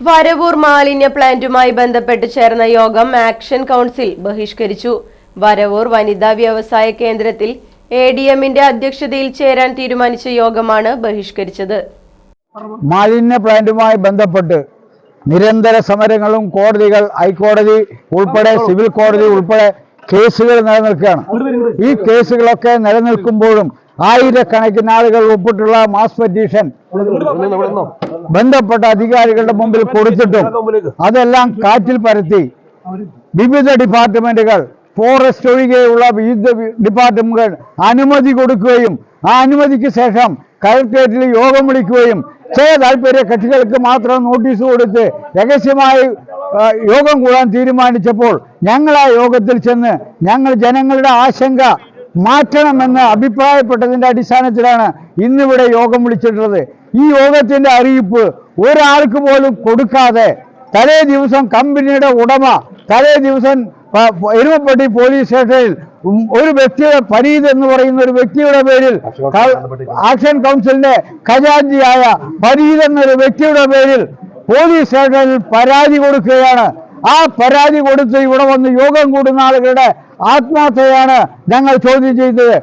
വരവൂർ മാലിന്യ പ്ലാന്റുമായി ബന്ധപ്പെട്ട് ചേർന്ന യോഗം ആക്ഷൻ കൗൺസിൽ ബഹിഷ്കരിച്ചു. വരവൂർ വനിതാ വ്യവസായ കേന്ദ്രത്തിൽ എ ഡി എമ്മിന്റെ അധ്യക്ഷതയിൽ ചേരാൻ തീരുമാനിച്ച യോഗമാണ് ബഹിഷ്കരിച്ചത്. മാലിന്യ പ്ലാന്റുമായി ബന്ധപ്പെട്ട് നിരന്തര സമരങ്ങളും കോടതികൾ ഹൈക്കോടതി ഉൾപ്പെടെ സിവിൽ കോടതി ഉൾപ്പെടെ കേസുകൾ നിലനിൽക്കുകയാണ്. ഈ കേസുകളൊക്കെ നിലനിൽക്കുമ്പോഴും ആയിരക്കണക്കിന് ആളുകൾ ഒപ്പിട്ടുള്ള മാസ് പെറ്റീഷൻ ബന്ധപ്പെട്ട അധികാരികളുടെ മുമ്പിൽ കൊടുത്തിട്ടും അതെല്ലാം കാറ്റിൽ പരത്തി. വിവിധ ഡിപ്പാർട്ട്മെന്റുകൾ ഫോറസ്റ്റ് ഒഴികെയുള്ള വിവിധ ഡിപ്പാർട്ട്മെന്റുകൾ അനുമതി കൊടുക്കുകയും ആ അനുമതിക്ക് ശേഷം കളക്ട്രേറ്റിൽ യോഗം വിളിക്കുകയും ചില താല്പര്യ കക്ഷികൾക്ക് മാത്രം നോട്ടീസ് കൊടുത്ത് രഹസ്യമായി യോഗം കൂടാൻ തീരുമാനിച്ചപ്പോൾ ഞങ്ങൾ ആ യോഗത്തിൽ ചെന്ന് ഞങ്ങൾ ജനങ്ങളുടെ ആശങ്ക മാറ്റണമെന്ന് അഭിപ്രായപ്പെട്ടതിന്റെ അടിസ്ഥാനത്തിലാണ് ഇന്നിവിടെ യോഗം വിളിച്ചിട്ടുള്ളത്. ഈ യോഗത്തിന്റെ അറിയിപ്പ് ഒരാൾക്ക് പോലും കൊടുക്കാതെ തലേ ദിവസം കമ്പനിയുടെ ഉടമ തലേ ദിവസം എരുമപ്പെട്ടി പോലീസ് സ്റ്റേഷനിൽ ഒരു വ്യക്തിയുടെ ഫരീദ് എന്ന് പറയുന്ന ഒരു വ്യക്തിയുടെ പേരിൽ ആക്ഷൻ കൗൺസിലിന്റെ ഖജാൻജിയായ ഫരീദ് എന്നൊരു വ്യക്തിയുടെ പേരിൽ പോലീസ് സ്റ്റേഷനിൽ പരാതി കൊടുക്കുകയാണ്. ആ പരാതി കൊടുത്ത് ഇവിടെ വന്ന് യോഗം കൂടുന്ന ആളുകളുടെ ആത്മാർത്ഥതയാണ് ഞങ്ങൾ ചോദ്യം ചെയ്തത്.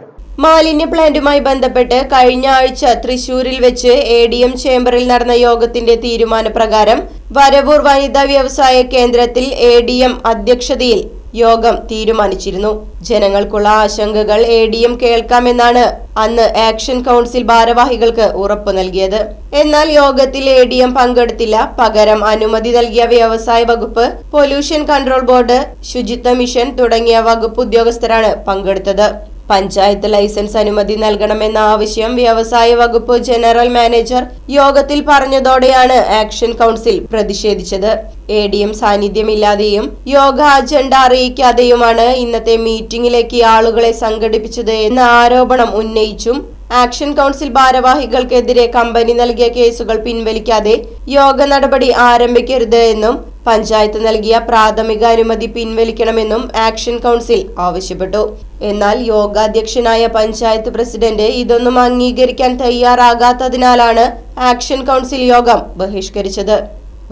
മാലിന്യ പ്ലാന്റുമായി ബന്ധപ്പെട്ട് കഴിഞ്ഞ ആഴ്ച തൃശൂരിൽ വെച്ച് എ ഡി എം ചേംബറിൽ നടന്ന യോഗത്തിന്റെ തീരുമാനപ്രകാരം വരവൂർ വനിതാ വ്യവസായ കേന്ദ്രത്തിൽ എ ഡി എം അധ്യക്ഷതയിൽ യോഗം തീരുമാനിച്ചിരുന്നു. ജനങ്ങൾക്കുള്ള ആശങ്കകൾ എ ഡി എം കേൾക്കാമെന്നാണ് അന്ന് ആക്ഷൻ കൗൺസിൽ ഭാരവാഹികൾക്ക് ഉറപ്പു നൽകിയത്. എന്നാൽ യോഗത്തിൽ എ ഡി എം പങ്കെടുത്തില്ല. പകരം അനുമതി നൽകിയ വ്യവസായ വകുപ്പ് പൊല്യൂഷൻ കൺട്രോൾ ബോർഡ് ശുചിത്വ മിഷൻ തുടങ്ങിയ വകുപ്പ് ഉദ്യോഗസ്ഥരാണ് പങ്കെടുത്തത്. പഞ്ചായത്ത് ലൈസൻസ് അനുമതി നൽകണമെന്ന ആവശ്യം വ്യവസായ വകുപ്പ് ജനറൽ മാനേജർ യോഗത്തിൽ പറഞ്ഞതോടെയാണ് ആക്ഷൻ കൗൺസിൽ പ്രതിഷേധിച്ചത്. എ ഡി എം സാന്നിധ്യമില്ലാതെയും യോഗ അജണ്ട അറിയിക്കാതെയുമാണ് ഇന്നത്തെ മീറ്റിംഗിലേക്ക് ആളുകളെ സംഘടിപ്പിച്ചത് എന്ന ആരോപണം ഉന്നയിച്ചും ആക്ഷൻ കൗൺസിൽ ഭാരവാഹികൾക്കെതിരെ കമ്പനി നൽകിയ കേസുകൾ പിൻവലിക്കാതെ യോഗ നടപടി ആരംഭിക്കരുത് എന്നും പഞ്ചായത്ത് നൽകിയ പ്രാഥമിക അനുമതി പിൻവലിക്കണമെന്നും ആക്ഷൻ കൗൺസിൽ ആവശ്യപ്പെട്ടു. എന്നാൽ യോഗാധ്യക്ഷനായ പഞ്ചായത്ത് പ്രസിഡന്റ് ഇതൊന്നും അംഗീകരിക്കാൻ തയ്യാറാകാത്തതിനാലാണ് ആക്ഷൻ കൗൺസിൽ യോഗം ബഹിഷ്കരിച്ചത്.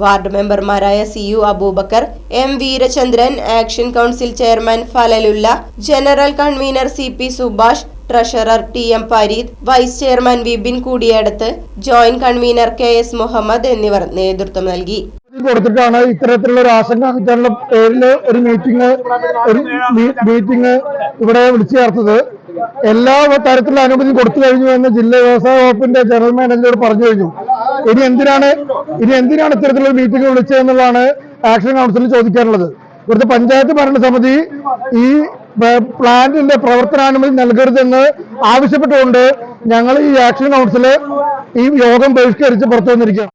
വാർഡ് മെമ്പർമാരായ C U Aboobacker M Veerachandran action council chairman Falalulla general convener C P Subhash treasurer T M Pareed vice chairman Vipin Koodiyadath joint convener K S Muhammad എന്നിവർ നേതൃത്വം നൽകി. കൊടുത്തിട്ടാണ് ഇത്തരത്തിലുള്ള ഒരു ആശങ്ക അകറ്റാനുള്ള പേരിൽ ഒരു മീറ്റിംഗ് ഒരു മീറ്റിംഗ് ഇവിടെ വിളിച്ചു ചേർത്തത്. എല്ലാ തരത്തിലുള്ള അനുമതി കൊടുത്തു കഴിഞ്ഞു എന്ന് ജില്ലാ വ്യവസായ വകുപ്പിന്റെ ജനറൽ മാനേജറോട് പറഞ്ഞു കഴിഞ്ഞു. ഇനി എന്തിനാണ് ഇനി എന്തിനാണ് ഇത്തരത്തിലുള്ള മീറ്റിംഗ് വിളിച്ചതെന്നുള്ളതാണ് ആക്ഷൻ കൗൺസിലിൽ ചോദിക്കാനുള്ളത്. ഇവിടുത്തെ പഞ്ചായത്ത് ഭരണസമിതി ഈ പ്ലാന്റിന്റെ പ്രവർത്തനാനുമതി നൽകരുതെന്ന് ആവശ്യപ്പെട്ടുകൊണ്ട് ഞങ്ങൾ ഈ ആക്ഷൻ കൗൺസിൽ ഈ യോഗം ബഹിഷ്കരിച്ച് പുറത്തു വന്നിരിക്കുകയാണ്.